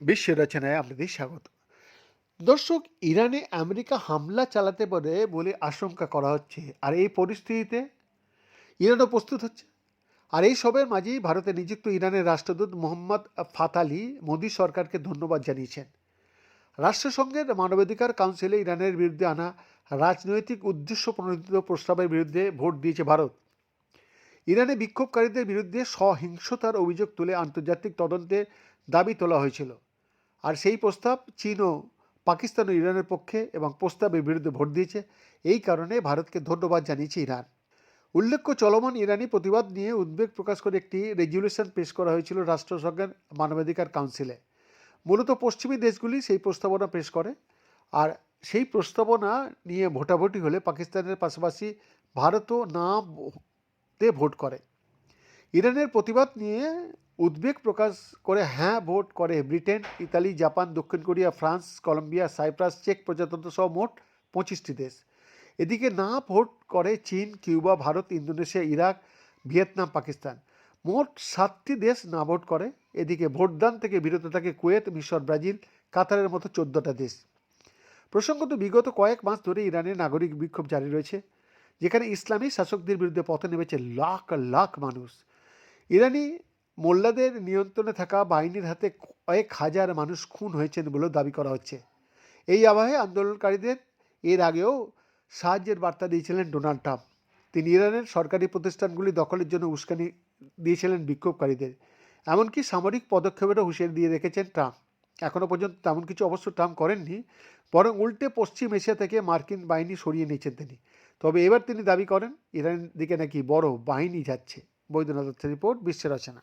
বিশ্ব রচনায় আপনাদের স্বাগত। দর্শক, ইরানে আমেরিকা হামলা চালাতে পারে বলে আশঙ্কা করা হচ্ছে। আর এই পরিস্থিতিতে ইরানও প্রস্তুত হচ্ছে। আর এই সবের মাঝেই ভারতে নিযুক্ত ইরানের রাষ্ট্রদূত মোহাম্মদ ফাতালি মোদী সরকারকে ধন্যবাদ জানিয়েছেন। রাষ্ট্রসংঘের মানবাধিকার কাউন্সিলে ইরানের বিরুদ্ধে আনা রাজনৈতিক উদ্দেশ্য প্রণোদিত প্রস্তাবের বিরুদ্ধে ভোট দিয়েছে ভারত। ইরানে বিক্ষোভকারীদের বিরুদ্ধে সহিংসতার অভিযোগ তুলে আন্তর্জাতিক তদন্তের দাবি তোলা হয়েছিল। আর সেই প্রস্তাব চীন ও পাকিস্তান ও ইরানের পক্ষে এবং প্রস্তাবের বিরুদ্ধে ভোট দিয়েছে। এই কারণে ভারতকে ধন্যবাদ জানিয়েছে ইরান। উল্লেখ্য, চলমান ইরানি প্রতিবাদ নিয়ে উদ্বেগ প্রকাশ করে একটি রেজুলেশন পেশ করা হয়েছিল রাষ্ট্রসংঘের মানবাধিকার কাউন্সিলে। মূলত পশ্চিমী দেশগুলি সেই প্রস্তাবনা পেশ করে। আর সেই প্রস্তাবনা নিয়ে ভোটাভুটি হলে পাকিস্তানের পাশাপাশি ভারতও না তে ভোট করে। ইরানের প্রতিবাদ নিয়ে উদ্বেগ প্রকাশ করে হ্যাঁ ভোট করে ব্রিটেন, ইতালি, জাপান, দক্ষিণ কোরিয়া, ফ্রান্স, কলম্বিয়া, সাইপ্রাস, চেক, প্রজাতন্ত্র সহ মোট পঁচিশটি দেশ। এদিকে না ভোট করে চীন, Cuba, Bharat, Indonesia, Iraq, Vietnam, Pakistan. মোট সাতটি দেশ না ভোট করে, এদিকে ভোটদান থেকে বিরত থাকে কুয়েত, মিশর, ব্রাজিল, কাতারের মতো চোদ্দোটা দেশ। প্রসঙ্গত বিগত কয়েক মাস ধরে ইরানের নাগরিক বিক্ষোভ জারি রয়েছে। যেখানে ইসলামী শাসকদের বিরুদ্ধে পথে নেমেছে লাখ লাখ মানুষ। ইরানি মোল্লাদের নিয়ন্ত্রণে থাকা বাহিনীর হাতে কয়েক হাজার মানুষ খুন হয়েছেন বলেও দাবি করা হচ্ছে। এই আবহে আন্দোলনকারীদের এর আগেও সাহায্যের বার্তা দিয়েছিলেন ডোনাল্ড ট্রাম্প। তিনি ইরানের সরকারি প্রতিষ্ঠানগুলি দখলের জন্য উস্কানি দিয়েছিলেন বিক্ষোভকারীদের। এমনকি সামরিক পদক্ষেপেরও হুঁশিয়ারি দিয়ে রেখেছেন ট্রাম্প। এখনও পর্যন্ত তেমন কিছু অবশ্য ট্রাম্প করেননি, বরং উল্টে পশ্চিম এশিয়া থেকে মার্কিন বাহিনী সরিয়ে নিয়েছেন তিনি। তবে এবার তিনি দাবি করেন, ইরানের দিকে নাকি বড় বাহিনী যাচ্ছে। বৈদ্যনাথ রিপোর্ট, বিশ্বের রচনা